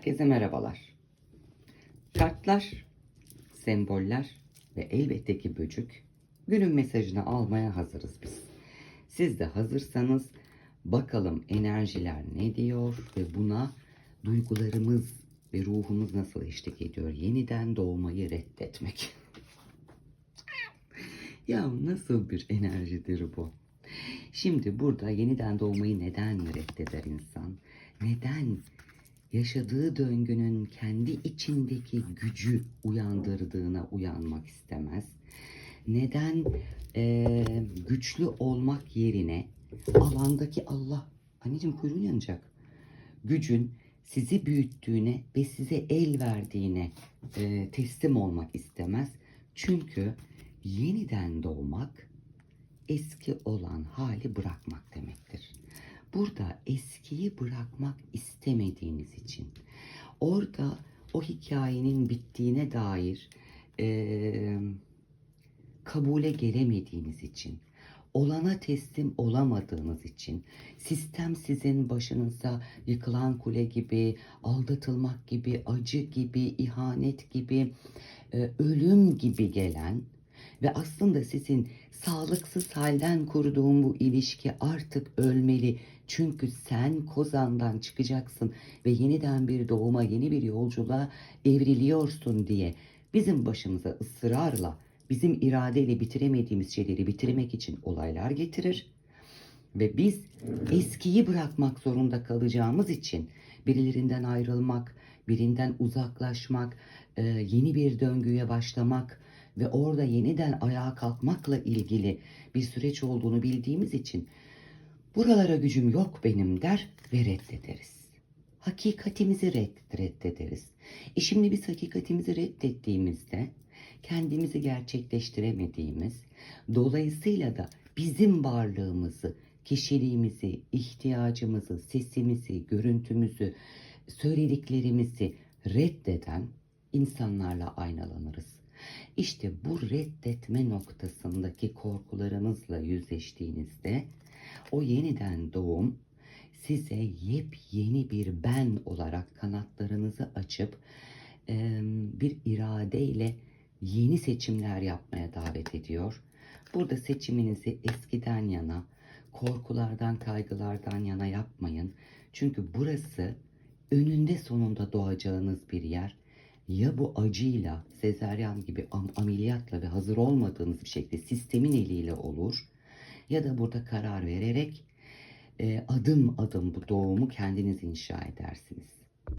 Herkese merhabalar. Kartlar, semboller ve elbette ki böcük günün mesajını almaya hazırız biz. Siz de hazırsanız bakalım enerjiler ne diyor ve buna duygularımız ve ruhumuz nasıl eşlik ediyor? Yeniden doğmayı reddetmek. ya nasıl bir enerjidir bu? Şimdi burada yeniden doğmayı neden reddeder insan? Neden yaşadığı döngünün kendi içindeki gücü uyandırdığına uyanmak istemez? Neden eee, güçlü olmak yerine alandaki Allah, anneciğim kuyruğun yanacak, gücün sizi büyüttüğüne ve size el verdiğine eee, teslim olmak istemez? Çünkü yeniden doğmak eski olan hali bırakmak demektir. Burada eskiyi bırakmak istemediğiniz için, orada o hikayenin bittiğine dair eee, kabule gelemediğiniz için, olana teslim olamadığınız için, sistem sizin başınıza yıkılan kule gibi, aldatılmak gibi, acı gibi, ihanet gibi, e, ölüm gibi gelen ve aslında sizin sağlıksız halden kurduğun bu ilişki artık ölmeli. Çünkü sen kozandan çıkacaksın ve yeniden bir doğuma, yeni bir yolculuğa evriliyorsun diye bizim başımıza ısrarla, bizim iradeyle bitiremediğimiz şeyleri bitirmek için olaylar getirir. Ve biz eskiyi bırakmak zorunda kalacağımız için birilerinden ayrılmak, birinden uzaklaşmak, e, yeni bir döngüye başlamak ve orada yeniden ayağa kalkmakla ilgili bir süreç olduğunu bildiğimiz için buralara gücüm yok benim der ve reddederiz. Hakikatimizi red- reddederiz. E şimdi biz hakikatimizi reddettiğimizde kendimizi gerçekleştiremediğimiz, dolayısıyla da bizim varlığımızı, kişiliğimizi, ihtiyacımızı, sesimizi, görüntümüzü, söylediklerimizi reddeden insanlarla aynalanırız. İşte bu reddetme noktasındaki korkularınızla yüzleştiğinizde o yeniden doğum size yepyeni bir ben olarak kanatlarınızı açıp bir iradeyle yeni seçimler yapmaya davet ediyor. Burada seçiminizi eskiden yana, korkulardan, kaygılardan yana yapmayın. Çünkü burası önünde sonunda doğacağınız bir yer. Ya bu acıyla, sezeryan gibi am- ameliyatla ve hazır olmadığınız bir şekilde sistemin eliyle olur. Ya da burada karar vererek e, adım adım bu doğumu kendiniz inşa edersiniz.